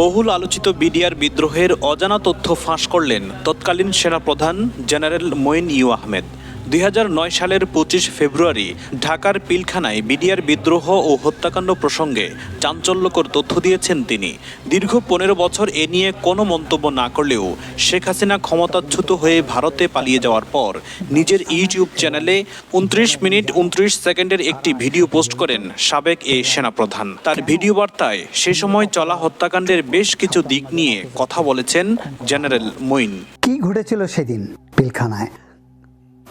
বহুল আলোচিত বিডিআর বিদ্রোহের অজানা তথ্য ফাঁস করলেন তৎকালীন সেনাপ্রধান জেনারেল মঈন ইউ আহমেদ। দুই হাজার নয় সালের পঁচিশ ফেব্রুয়ারি ঢাকার পিলখানায় বিডিআর বিদ্রোহ ও হত্যাকাণ্ড প্রসঙ্গে চাঞ্চল্যকর তথ্য দিয়েছেন তিনি। দীর্ঘ পনেরো বছর এ নিয়ে কোনো মন্তব্য না করলেও শেখ হাসিনা ক্ষমতাচ্যুত হয়ে ভারতে পালিয়ে যাওয়ার পর নিজের ইউটিউব চ্যানেলে উনত্রিশ মিনিট উনত্রিশ সেকেন্ডের একটি ভিডিও পোস্ট করেন সাবেক এই সেনাপ্রধান। তার ভিডিও বার্তায় সে সময় চলা হত্যাকাণ্ডের বেশ কিছু দিক নিয়ে কথা বলেছেন জেনারেল মঈন। কি ঘটেছিল সেদিন পিলখানায়?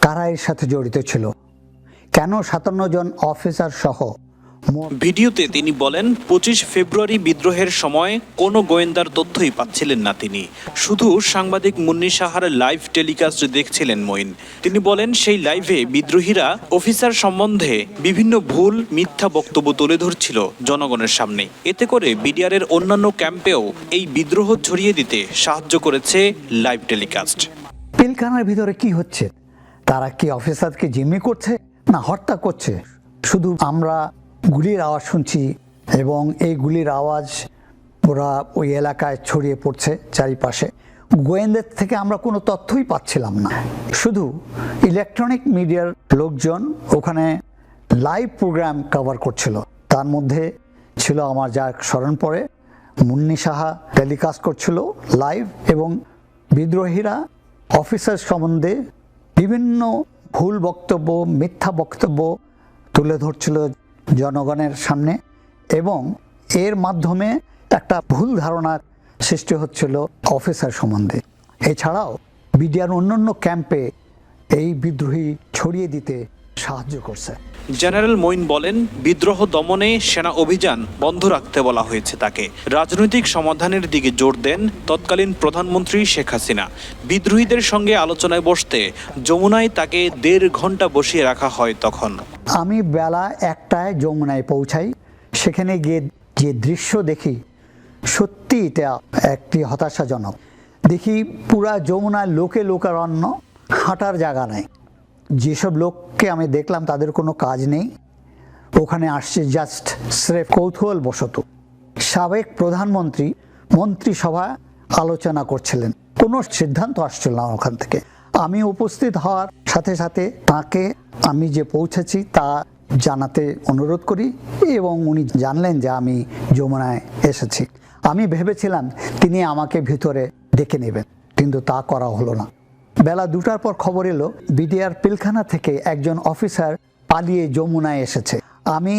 কারা এর সাথে জড়িত ছিল। কেন সাতান্ন জন অফিসার সহ ভিডিওতে তিনি বলেন পঁচিশ ফেব্রুয়ারি বিদ্রোহের সময় কোনো গোয়েন্দার তথ্যই পাচ্ছিলেন না তিনি। শুধু সাংবাদিক মুন্নি সাহার লাইভ টেলিকাস্ট দেখছিলেন মঈন। তিনি বলেন সেই লাইভে বিদ্রোহীরা অফিসার সম্বন্ধে বিভিন্ন ভুল মিথ্যা বক্তব্য তুলে ধরছিল জনগণের সামনে। এতে করে বিডিআরের অন্যান্য ক্যাম্পেও এই বিদ্রোহ ছড়িয়ে দিতে সাহায্য করেছে লাইভ টেলিকাস্ট। পিলখানার ভিতরে কি হচ্ছে? তারা কি অফিসারকে জিম্মি করছে? না, হত্যা করছে। শুধু আমরা গুলির আওয়াজ শুনছি এবং এই গুলির আওয়াজ ওরা ওই এলাকায় ছড়িয়ে পড়ছে চারিপাশে। গোয়েন্দার থেকে আমরা কোনো তথ্যই পাচ্ছিলাম না। শুধু ইলেকট্রনিক মিডিয়ার লোকজন ওখানে লাইভ প্রোগ্রাম কভার করছিল। তার মধ্যে ছিল আমার যা স্মরণ পড়ে, মুন্নি সাহা টেলিকাস্ট করছিল লাইভ এবং বিদ্রোহীরা অফিসার সম্বন্ধে বিভিন্ন ভুল বক্তব্য, মিথ্যা বক্তব্য তুলে ধরছিল জনগণের সামনে এবং এর মাধ্যমে একটা ভুল ধারণার সৃষ্টি হচ্ছিল অফিসার সম্বন্ধে। এছাড়াও, বিডিআর অন্যান্য ক্যাম্পে এই বিদ্রোহী ছড়িয়ে দিতে সাহায্য করছে। জেনারেল মঈন বলেন বিদ্রোহ দমনে সেনা অভিযান বন্ধ রাখতে বলা হয়েছে তাকে। রাজনৈতিক সমাধানের দিকে জোর দেন তৎকালীন প্রধানমন্ত্রী শেখ হাসিনা। বিদ্রোহীদের সঙ্গে আলোচনায় বসতে যমুনায় তাকে দেড় ঘণ্টা বসিয়ে রাখা হয় তখন। আমি বেলা একটায় যমুনায় পৌঁছাই। সেখানে গিয়ে যে দৃশ্য দেখি সত্যি এটা একটি হতাশাজনক। দেখি পুরা যমুনায় লোকে লোকারণ্য হাঁটার জায়গা নেই। যেসব লোককে আমি দেখলাম, তাদের কোনো কাজ নেই। ওখানে আসছে জাস্ট স্রেফ কৌতূহল বশত সাবেক প্রধানমন্ত্রী, মন্ত্রিসভা আলোচনা করছিলেন। কোনো সিদ্ধান্ত আসছিল না ওখান থেকে। আমি উপস্থিত হওয়ার সাথে সাথে তাকে আমি যে পৌঁছেছি, তা জানাতে অনুরোধ করি এবং উনি জানলেন যে আমি যমুনায় এসেছি। আমি ভেবেছিলাম তিনি আমাকে ভিতরে ডেকে নেবেন, কিন্তু তা করা হলো না। বেলা দুটার পর খবর এলো, বিডিআর পিলখানা থেকে একজন অফিসার পালিয়ে যমুনায় এসেছে। আমি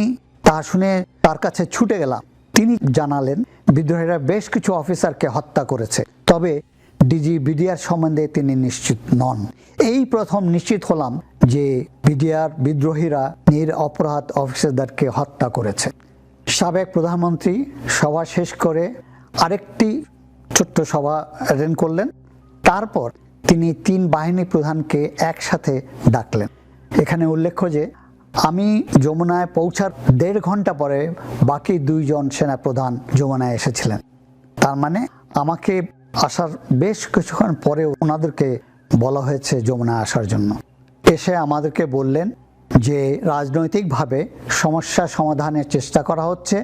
তা শুনে তার কাছে ছুটে গেলাম। তিনি জানালেন, বিদ্রোহীরা বেশ কিছু অফিসারকে হত্যা করেছে। তবে ডিজি বিডিআর সম্বন্ধে তিনি নিশ্চিত নন। এই প্রথম নিশ্চিত হলাম যে বিডিআর বিদ্রোহীরা নির অপরাধ অফিসারদেরকে হত্যা করেছে। সাবেক প্রধানমন্ত্রী সভা শেষ করে আরেকটি ছোট্ট সভা অ্যাটেন্ড করলেন। তারপর তিনি তিন বাহিনী প্রধানকে একসাথে ডাকলেন। এখানে উল্লেখ্য যে, আমি যমুনায় পৌঁছার দেড় ঘণ্টা পরে বাকি দুইজন সেনা প্রধান যমুনায় এসেছিলেন। তার মানে আমাকে আসার বেশ কিছুক্ষণ পরে ওনাদেরকে বলা হয়েছে যমুনায় আসার জন্য। এসে আমাদেরকে বললেন যে, রাজনৈতিকভাবে সমস্যা সমাধানের চেষ্টা করা হচ্ছে।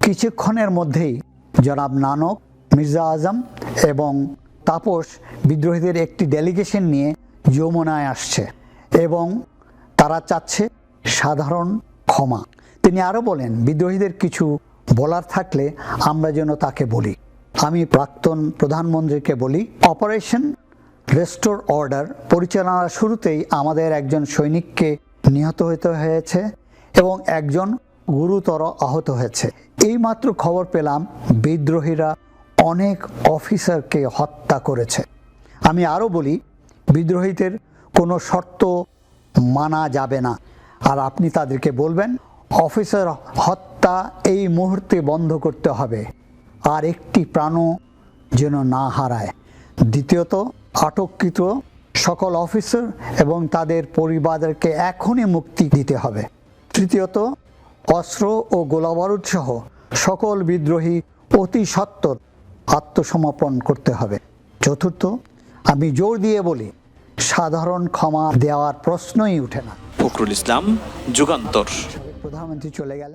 কিছুক্ষণের মধ্যেই জনাব নানক, মির্জা আজম এবং তাপস বিদ্রোহীদের একটি ডেলিগেশন নিয়ে যমুনায় আসছে এবং তারা চাচ্ছে সাধারণ ক্ষমা। তিনি আরও বলেন, বিদ্রোহীদের কিছু বলার থাকলে আমরা যেন তাকে বলি। আমি প্রাক্তন প্রধানমন্ত্রীকে বলি, অপারেশন রেস্টোর অর্ডার পরিচালনার শুরুতেই আমাদের একজন সৈনিককে নিহত হতে হয়েছে এবং একজন গুরুতর আহত হয়েছে। এইমাত্র খবর পেলাম বিদ্রোহীরা অনেক অফিসারকে হত্যা করেছে। আমি আরও বলি, বিদ্রোহীদের কোনো শর্ত মানা যাবে না। আর আপনি তাদেরকে বলবেন, অফিসার, হত্যা এই মুহূর্তে বন্ধ করতে হবে। আর একটি প্রাণও যেন না হারায়। দ্বিতীয়ত, আটককৃত সকল অফিসার এবং তাদের পরিবারকে এখনই মুক্তি দিতে হবে। তৃতীয়ত, অস্ত্র ও গোলাবারুদ সহ সকল বিদ্রোহী অতি সত্বর। আত্মসমর্পণ করতে হবে। চতুর্থ আমি জোর দিয়ে বলি সাধারণ ক্ষমা দেওয়ার প্রশ্নই উঠে না। ফখরুল ইসলাম যুগান্তর। প্রধানমন্ত্রী চলে গেলেন।